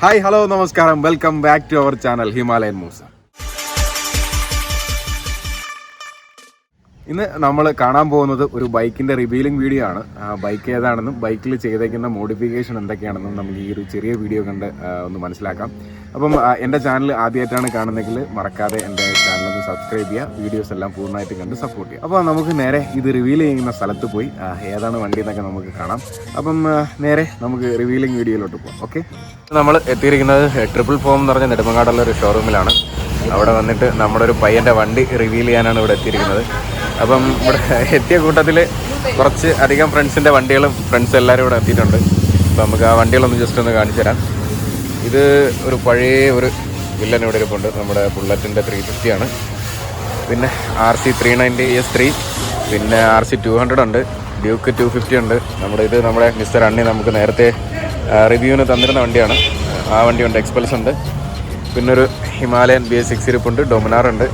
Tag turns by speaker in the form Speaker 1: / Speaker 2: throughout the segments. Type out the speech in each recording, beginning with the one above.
Speaker 1: Hi hello നമസ്കാരം. Welcome back to our channel Himalayan Moosa ഇന്ന് നമ്മൾ കാണാൻ പോകുന്നത് ഒരു ബൈക്കിന്റെ റിവീലിംഗ് വീഡിയോ ആണ്. ബൈക്ക് ഏതാണെന്നും ബൈക്കിൽ ചെയ്തേക്കുന്ന മോഡിഫിക്കേഷൻ എന്തൊക്കെയാണെന്നും നമുക്ക് ഈ ഒരു ചെറിയ വീഡിയോ കണ്ട് ഒന്ന് മനസ്സിലാക്കാം. അപ്പം എന്റെ ചാനൽ ആദ്യമായിട്ടാണ് കാണുന്നതെങ്കിൽ മറക്കാതെ എന്റെ ചാനൽ ഒന്ന് സബ്സ്ക്രൈബ് ചെയ്യുക. വീഡിയോസ് എല്ലാം പൂർണമായിട്ട് കണ്ട് സപ്പോർട്ട് ചെയ്യുക. അപ്പോൾ നമുക്ക് നേരെ ഇത് റിവീൽ ചെയ്യുന്ന സ്ഥലത്ത് പോയി ഏതാണ് വണ്ടി എന്നൊക്കെ നമുക്ക് കാണാം. അപ്പം നേരെ നമുക്ക് റിവീലിംഗ് വീഡിയോയിലോട്ട് പോകാം ഓക്കെ നമ്മൾ എത്തിയിരിക്കുന്നത് ട്രിപ്പിൾ ഫോം എന്ന് പറഞ്ഞ നെടുമങ്ങാടുള്ള ഒരു ഷോറൂമിലാണ് അവിടെ വന്നിട്ട് നമ്മുടെ ഒരു പയ്യന്റെ വണ്ടി റിവീൽ ചെയ്യാനാണ് ഇവിടെ എത്തിയിരിക്കുന്നത്. അപ്പം ഇവിടെ എത്തിയ കൂട്ടത്തിൽ കുറച്ച് അധികം ഫ്രണ്ട്സിന്റെ വണ്ടികളും ഫ്രണ്ട്സ് എല്ലാവരും ഇവിടെ എത്തിയിട്ടുണ്ട്. അപ്പം നമുക്ക് ആ വണ്ടികളൊന്ന് ജസ്റ്റ് ഒന്ന് കാണിച്ചു തരാം. ഇത് ഒരു പഴയ ഒരു വില്ലൻ ഇവിടെ ഇരിപ്പുണ്ട്. നമ്മുടെ ബുള്ളറ്റിന്റെ ത്രീ ഫിഫ്റ്റിയാണ് പിന്നെ R C three ninety S three പിന്നെ ആർ സി ടു ഹൺഡ്രഡ് ഉണ്ട്. ഡ്യൂക്ക് ടു ഫിഫ്റ്റി ഉണ്ട്. നമ്മുടെ ഇത് നമ്മുടെ മിസ്റ്റർ അണ്ണി നമുക്ക് നേരത്തെ റിവ്യൂവിന് തന്നിരുന്ന വണ്ടിയാണ്. ആ വണ്ടിയുണ്ട് എക്സ്പൾസ് ഉണ്ട്. പിന്നൊരു ഹിമാലയൻ ബി എസ് സിക്സ് ഇരിപ്പുണ്ട് ഡൊമിനാർ ഉണ്ട്.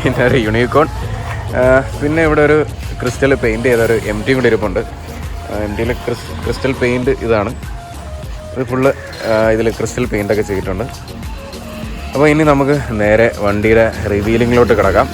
Speaker 1: പിന്നെ ഒരു യൂണിക്കോൺ പിന്നെ ഇവിടെ ഒരു ക്രിസ്റ്റൽ പെയിന്റ് ചെയ്ത ഒരു എം ടി കൂടി ഇരിപ്പുണ്ട്. എം ടിയിൽ ക്രിസ്റ്റൽ പെയിന്റ് ഇതാണ്. ഇത് ഫുള്ള് ഇതിൽ ക്രിസ്റ്റൽ പെയിന്റൊക്കെ ചെയ്തിട്ടുണ്ട്. അപ്പോൾ ഇനി നമുക്ക് നേരെ വണ്ടിയുടെ റിവീലിങ്ങിലോട്ട് കിടക്കാം.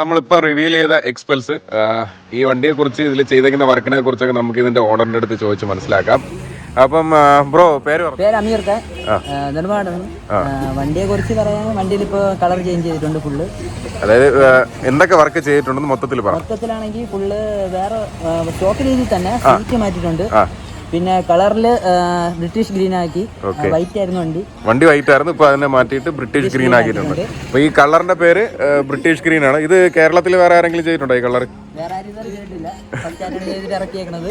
Speaker 1: നമ്മളിപ്പോൾ റിവീൽ ചെയ്ത എക്സ്പെൽസ് ഈ വണ്ടിയെ കുറിച്ച് ഇതിൽ ചെയ്തേക്കുന്ന വർക്കിനെ കുറിച്ചൊക്കെ നമുക്ക് ഇതിന്റെ ഓണറിന്റെ അടുത്ത് ചോദിച്ച് മനസ്സിലാക്കാം. അപ്പം ബ്രോ പേര്
Speaker 2: പേര് അമീർ നിർമ്മാണം വണ്ടിയെ കുറിച്ച് പറയാൻ വണ്ടിയിൽ ഇപ്പോൾ കളർ ചേഞ്ച് ചെയ്തിട്ടുണ്ട് ഫുള്ള്
Speaker 1: അതായത് എന്തൊക്കെ വർക്ക് ചെയ്തിട്ടുണ്ടെന്ന് മൊത്തത്തിൽ പറ.
Speaker 2: മൊത്തത്തിലാണെങ്കിൽ ഫുള്ള് വേറെ സ്റ്റോക്ക് രീതിയിൽ തന്നെ സീറ്റ് മാറ്റിയിട്ടുണ്ട്. പിന്നെ കളറിൽ ബ്രിട്ടീഷ് ഗ്രീൻ ആക്കി വൈറ്റ് ആയിരുന്നു വണ്ടി.
Speaker 1: വണ്ടി വൈറ്റ് ആയിരുന്നു ഇപ്പൊ അതിനെ മാറ്റിയിട്ട് ബ്രിട്ടീഷ് ഗ്രീൻ ആക്കിയിട്ടുണ്ട് അപ്പൊ ഈ കളറിന്റെ പേര് ബ്രിട്ടീഷ് ഗ്രീൻ ആണ് ഇത് കേരളത്തിൽ വേറെ ആരെങ്കിലും ചെയ്തിട്ടുണ്ടോ ഈ കളർ
Speaker 2: വേറെ ആരും ചെയ്തിട്ടില്ല. ഫസ്റ്റായിട്ടാണ് ചെയ്തിട്ട് ഇറക്കിയേക്കണത്.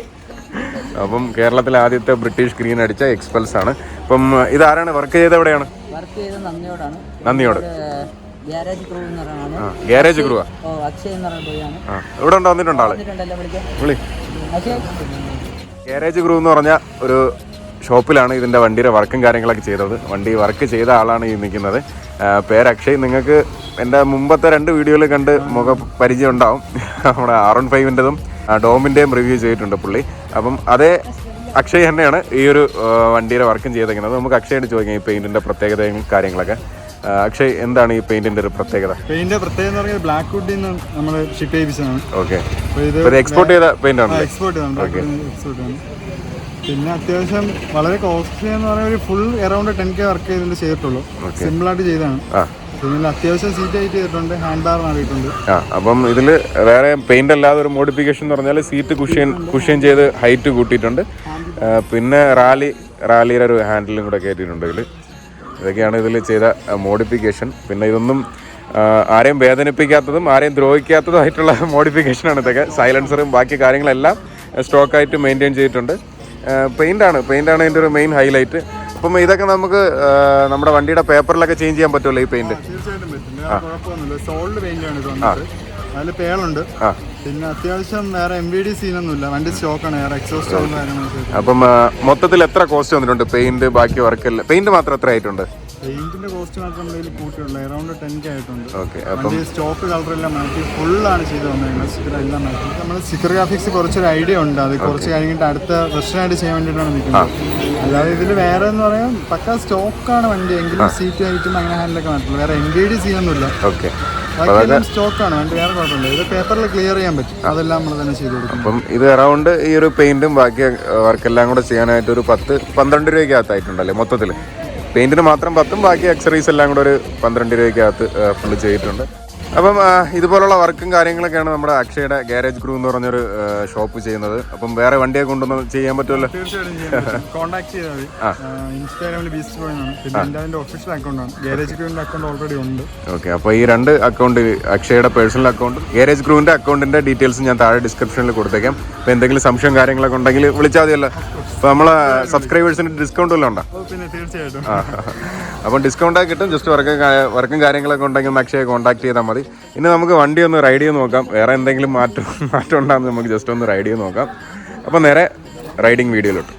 Speaker 1: അപ്പം കേരളത്തിലെ ആദ്യത്തെ ബ്രിട്ടീഷ് ഗ്രീൻ അടിച്ച എക്സ്പെൽസ് ആണ്. അപ്പം ഇതാരാണ് വർക്ക് ചെയ്ത് എവിടെയാണ്?
Speaker 2: വർക്ക് ചെയ്തത് നന്ദിയോടാണ്.
Speaker 1: നന്ദിയോട്.
Speaker 2: ഗ്യാരേജ് ക്രൂ അക്ഷയ് എന്ന് പറയുന്ന
Speaker 1: ഇവിടെ ഉണ്ടോ വന്നിട്ടുണ്ടോ
Speaker 2: ആൾ?
Speaker 1: വിളി. ഗ്യാരേജ് ഗ്രൂ എന്ന് പറഞ്ഞ ഒരു ഷോപ്പിലാണ് ഇതിന്റെ വണ്ടിയുടെ വർക്കും കാര്യങ്ങളൊക്കെ ചെയ്തത്. വണ്ടി വർക്ക് ചെയ്ത ആളാണ് ഈ നിൽക്കുന്നത്. പേര് അക്ഷയ്. നിങ്ങൾക്ക് എന്റെ മുമ്പത്തെ രണ്ട് വീഡിയോയിൽ കണ്ട് മുഖ പരിചയം ഉണ്ടാവും. നമ്മുടെ ആർ വൺ ഫൈവിന്റെതും ഡോമിന്റെയും റിവ്യൂ ചെയ്തിട്ടുണ്ട് പുള്ളി. അപ്പം അതേ അക്ഷയ് തന്നെയാണ് ഈ ഒരു വണ്ടിയുടെ വർക്കും ചെയ്തേക്കുന്നത് നമുക്ക് അക്ഷയോട് ചോദിക്കാം ഈ പെയിന്റിന്റെ പ്രത്യേകതയും കാര്യങ്ങളൊക്കെ. അക്ഷയ് എന്താണ് ഈ പെയിന്റിന്റെ ഒരു പ്രത്യേകത?
Speaker 3: പെയിന്റ് പ്രത്യേകത എന്ന് പറഞ്ഞാൽ ബ്ലാക്ക് വുഡിൽ നിന്ന് നമ്മൾ ഷിപ്പ് ചെയ്യിപ്പിച്ചതാണ്.
Speaker 1: ഓക്കെ.
Speaker 3: ഇത്
Speaker 1: എക്സ്പോർട്ട് ചെയ്ത പെയിന്റ് ആണ്
Speaker 3: എക്സ്പോർട്ട് ചെയ്താണ് എക്സ്പോർട്ട് ആണ് പിന്നെ അത്യാവശ്യം വളരെ കോസ്റ്റ്ലി എന്ന് പറഞ്ഞാൽ ഒരു full around ten K work ചെയ്തിട്ട് ചെയ്തിട്ടുള്ളൂ. സിമ്പിൾ ആയിട്ട് ചെയ്തതാണ്. പിന്നെ അത്യാവശ്യം സീറ്റ് ആയിട്ട് ചെയ്തിട്ടുണ്ട് ഹാൻഡ് ബാർ മാറിയിട്ടുണ്ട്
Speaker 1: അപ്പം ഇതിൽ വേറെ പെയിന്റ് അല്ലാതെ ഒരു മോഡിഫിക്കേഷൻ എന്ന് പറഞ്ഞാൽ സീറ്റ് കുഷ്യൻ കുഷ്യൻ ചെയ്ത് ഹൈറ്റ് കൂട്ടിയിട്ടുണ്ട്. പിന്നെ റാലി റാലിയുടെ ഒരു ഹാൻഡിലും കൂടെ കയറ്റിയിട്ടുണ്ട് ഇതിൽ ഇതൊക്കെയാണ് ഇതിൽ ചെയ്ത മോഡിഫിക്കേഷൻ പിന്നെ ഇതൊന്നും ആരെയും വേദനിപ്പിക്കാത്തതും ആരെയും ദ്രോഹിക്കാത്തതുമായിട്ടുള്ള മോഡിഫിക്കേഷനാണ് ഇതൊക്കെ. സൈലൻസറും ബാക്കി കാര്യങ്ങളെല്ലാം സ്റ്റോക്കായിട്ട് മെയിന്റെയിൻ ചെയ്തിട്ടുണ്ട്. പെയിന്റാണ് പെയിന്റാണ് ഇതിന്റെ ഒരു മെയിൻ ഹൈലൈറ്റ് അപ്പം ഇതൊക്കെ നമുക്ക് നമ്മുടെ വണ്ടിയുടെ പേപ്പറിലൊക്കെ ചേഞ്ച് ചെയ്യാൻ പറ്റുമല്ലോ ഈ
Speaker 3: പെയിന്റ് തീർച്ചയായിട്ടും അതിൽ പേളുണ്ട്. പിന്നെ അത്യാവശ്യം വേറെ എം വി ഡി സീനൊന്നുമില്ല വണ്ടി സ്റ്റോക്കാണ് വേറെ എക്സോസ്റ്റ്
Speaker 1: അപ്പം മൊത്തത്തിൽ എത്ര കോസ്റ്റ് വന്നിട്ടുണ്ട്? പെയിന്റ് ബാക്കി വർക്ക് പെയിന്റ് മാത്രം എത്ര ആയിട്ടുണ്ട്?
Speaker 3: പെയിന്റിന്റെ കോസ്റ്റ് മാത്രം നമ്മുടെ കൂട്ടിയുള്ളൂ. അറൗണ്ട് ടെൻ കെ ആയിട്ടുണ്ട്.
Speaker 1: ഓക്കെ
Speaker 3: വണ്ടി സ്റ്റോക്ക് കളറെല്ലാം മാറ്റി ഫുള്ളാണ് ചെയ്ത് വന്നിരിക്കുന്നത് സ്റ്റിക്കർ എല്ലാം മാറ്റി. നമ്മൾ സ്റ്റിക്കർ ഗ്രാഫിക്സ് കുറച്ചൊരു ഐഡിയ ഉണ്ട്. അത് കുറച്ച് കഴിഞ്ഞിട്ട് അടുത്ത വെർഷനായിട്ട് ചെയ്യാൻ വേണ്ടിയിട്ടാണ് നിൽക്കുന്നത്. അല്ലാതെ ഇതിൽ വേറെ എന്ന് പറയാൻ പക്ക സ്റ്റോക്കാണ് വണ്ടി. എങ്കിലും സീറ്റ് ആയിട്ടും അങ്ങനെ ഹാൻഡിലൊക്കെ മാറ്റുള്ളൂ വേറെ എൻ ഡി ഡി സീനൊന്നുമില്ല
Speaker 1: ഓക്കെ
Speaker 3: സ്റ്റോക്കാണ് വണ്ടി വേറെ കുഴപ്പമില്ല. ഇത് പേപ്പറിൽ ക്ലിയർ ചെയ്യാൻ പറ്റും. അതെല്ലാം നമ്മൾ തന്നെ ചെയ്ത് കൊടുക്കും.
Speaker 1: അപ്പം ഇത് അറൗണ്ട് ഈ ഒരു പെയിന്റും ബാക്കി വർക്കെല്ലാം കൂടെ ചെയ്യാനായിട്ട് ഒരു പത്ത് പന്ത്രണ്ട് രൂപയ്ക്കകത്തായിട്ടുണ്ടല്ലേ മൊത്തത്തിൽ പെയിന്റിന് മാത്രം പത്തും ബാക്കി അക്സറീസ് എല്ലാം കൂടെ ഒരു പന്ത്രണ്ട് രൂപയ്ക്കകത്ത് ഫുള്ള് ചെയ്തിട്ടുണ്ട്. അപ്പം ഇതുപോലുള്ള വർക്കും കാര്യങ്ങളൊക്കെയാണ് നമ്മുടെ അക്ഷയുടെ ഗാരേജ് ഗ്രൂ എന്ന് പറഞ്ഞൊരു ഷോപ്പ് ചെയ്യുന്നത്. അപ്പം വേറെ വണ്ടിയെ കൊണ്ടൊന്ന് ചെയ്യാൻ പറ്റുമല്ലോ
Speaker 3: കോൺടാക്ട് ചെയ്താൽ മതി. ഇൻസ്റ്റാഗ്രാമിൽ ബീസ്റ്റ് പിന്നെ എന്റെ ഒഫീഷ്യൽ അക്കൗണ്ടാണ് ഗാരേജ് അക്കൗണ്ട് ഓൾറെഡി ഉണ്ട്.
Speaker 1: ഓക്കെ അപ്പോൾ ഈ രണ്ട് അക്കൗണ്ട് അക്ഷയുടെ പേഴ്സണൽ അക്കൗണ്ട് ഗാരേജ് ഗ്രൂവിന്റെ അക്കൗണ്ടിന്റെ ഡീറ്റെയിൽസ് ഞാൻ താഴെ ഡിസ്ക്രിപ്ഷനിൽ കൊടുത്തേക്കാം. അപ്പോൾ എന്തെങ്കിലും സംശയം കാര്യങ്ങളൊക്കെ ഉണ്ടെങ്കിൽ വിളിച്ചാൽ മതിയല്ലോ. അപ്പോൾ നമ്മളെ സബ്സ്ക്രൈബേഴ്സിന് ഡിസ്കൗണ്ട് വല്ലതും ഉണ്ടോ?
Speaker 3: പിന്നെ തീർച്ചയായിട്ടും.
Speaker 1: അപ്പം ഡിസ്കൗണ്ട് ഒക്കെ കിട്ടും. ജസ്റ്റ് വർക്ക് വർക്കും കാര്യങ്ങളൊക്കെ ഉണ്ടെങ്കിൽ അക്ഷയെ കോൺടാക്ട് ചെയ്താൽ മതി. ഇനി നമുക്ക് വണ്ടി ഒന്ന് റൈഡ് ചെയ്ത് നോക്കാം. വേറെ എന്തെങ്കിലും മാറ്റം മാറ്റം ഉണ്ടാകുന്ന നമുക്ക് ജസ്റ്റ് ഒന്ന് റൈഡ് ചെയ്ത് നോക്കാം. അപ്പം നേരെ റൈഡിങ് വീഡിയോയിലോട്ട്.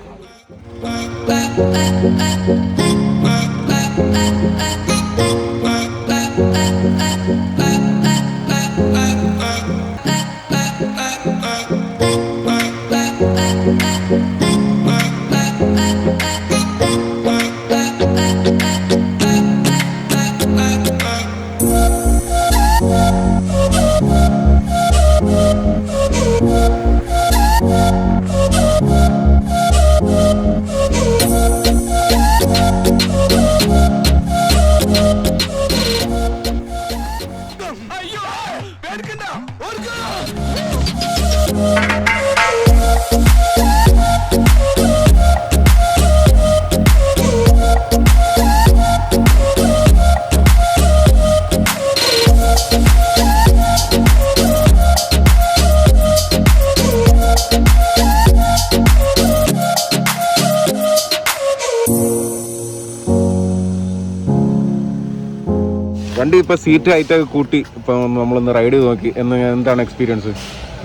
Speaker 1: വണ്ടി ഇപ്പൊ സീറ്റ് ഹൈറ്റൊക്കെ കൂട്ടി ഇപ്പൊ നമ്മളൊന്ന് റൈഡ് ചെയ്ത് നോക്കി. എന്ന് എന്താണ് എക്സ്പീരിയൻസ്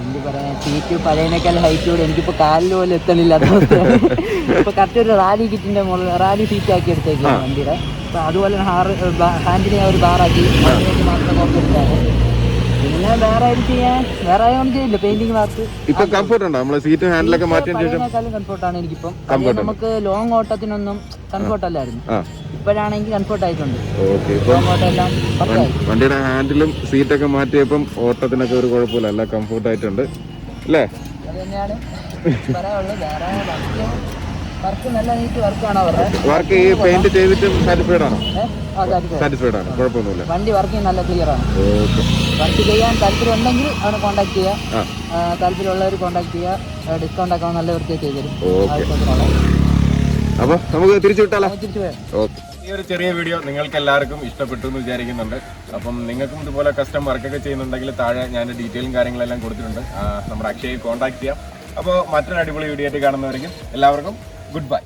Speaker 2: എന്ത് പറയാ സീറ്റ് പഴയതിനേക്കാൾ ഹൈറ്റോട് എനിക്കിപ്പോ കാലിൽ പോലും എത്തണില്ല. ഇപ്പൊ കറക്റ്റ് ഒരു റാലി കിറ്റിന്റെ മുകളിൽ റാലി സീറ്റ് ആക്കി എടുത്തേക്കാണ് വണ്ടിയുടെ. അപ്പൊ അതുപോലെ ഹാൻഡിനെ ഒരു ബാറാക്കി മാത്രം നോക്കിയെടുത്താണ് പിന്നെ വേറെ ചെയ്യാൻ വേറെ പെയിന്റിംഗ് വർക്ക്
Speaker 1: ഇപ്പൊ കംഫർട്ട് ഉണ്ടോ? നമ്മളെ സീറ്റ് ഹാൻഡിലൊക്കെ മാറ്റിയതിന് ശേഷം?
Speaker 2: എനിക്കിപ്പം. നമുക്ക് ലോങ് ഓട്ടത്തിനൊന്നും കംഫർട്ട് അല്ലായിരുന്നു. ഇപ്പോഴാണെങ്കിൽ കംഫർട്ട് ആയിട്ടുണ്ട്.
Speaker 1: വണ്ടിയുടെ ഹാൻഡിലും സീറ്റൊക്കെ മാറ്റിയപ്പം ഓട്ടത്തിനൊക്കെ ഒരു കുഴപ്പമില്ല. എല്ലാം കംഫർട്ട് ആയിട്ടുണ്ട്. അല്ലേ?
Speaker 2: അത് തന്നെയാണ്. പറയാനുള്ളത് വേറെ വർക്ക് വർക്ക് നല്ല നീറ്റ് വർക്കാണ്
Speaker 1: വർക്ക് ഈ പെയിന്റ് ചെയ്തിട്ട് സാറ്റിസ്ഫൈഡ് ആണോ?
Speaker 2: ആ
Speaker 1: സാറ്റിസ്ഫൈഡ് ആണ്. കുഴപ്പമൊന്നുമില്ല.
Speaker 2: വണ്ടി വർക്കിംഗ് നല്ല ക്ലിയർ ആണ്.
Speaker 1: ഓക്കെ.
Speaker 2: വർക്ക് ചെയ്യാൻ താല്പര്യം ഉണ്ടെങ്കിൽ അവനെ കോൺടാക്ട് ചെയ്യുക താല്പര്യമുള്ളവർ കോൺടാക്ട് ചെയ്യുക ഡിസ്കൗണ്ട് ഒക്കെ നല്ല വൃത്തിയായി ചെയ്തു തരും.
Speaker 1: ഓക്കെ.
Speaker 2: ആവശ്യത്തിനുള്ള
Speaker 1: അപ്പൊ നമുക്ക് തിരിച്ചു വിട്ടാലോ?
Speaker 2: തിരിച്ചു പോയാൽ
Speaker 1: ഓക്കെ. ഈ ഒരു ചെറിയ വീഡിയോ നിങ്ങൾക്ക് എല്ലാവർക്കും ഇഷ്ടപ്പെട്ടു എന്ന് വിചാരിക്കുന്നുണ്ട്. അപ്പം നിങ്ങൾക്കും ഇതുപോലെ കസ്റ്റം വർക്കൊക്കെ ചെയ്യുന്നുണ്ടെങ്കിൽ താഴെ ഞാൻ ഡീറ്റെയിലും കാര്യങ്ങളെല്ലാം കൊടുത്തിട്ടുണ്ട്. നമ്മുടെ അക്ഷയെ കോൺടാക്ട് ചെയ്യാം. അപ്പോൾ മറ്റൊരു അടിപൊളി വീഡിയോ ആയിട്ട് കാണുന്നവരെങ്കിൽ എല്ലാവർക്കും ഗുഡ് ബൈ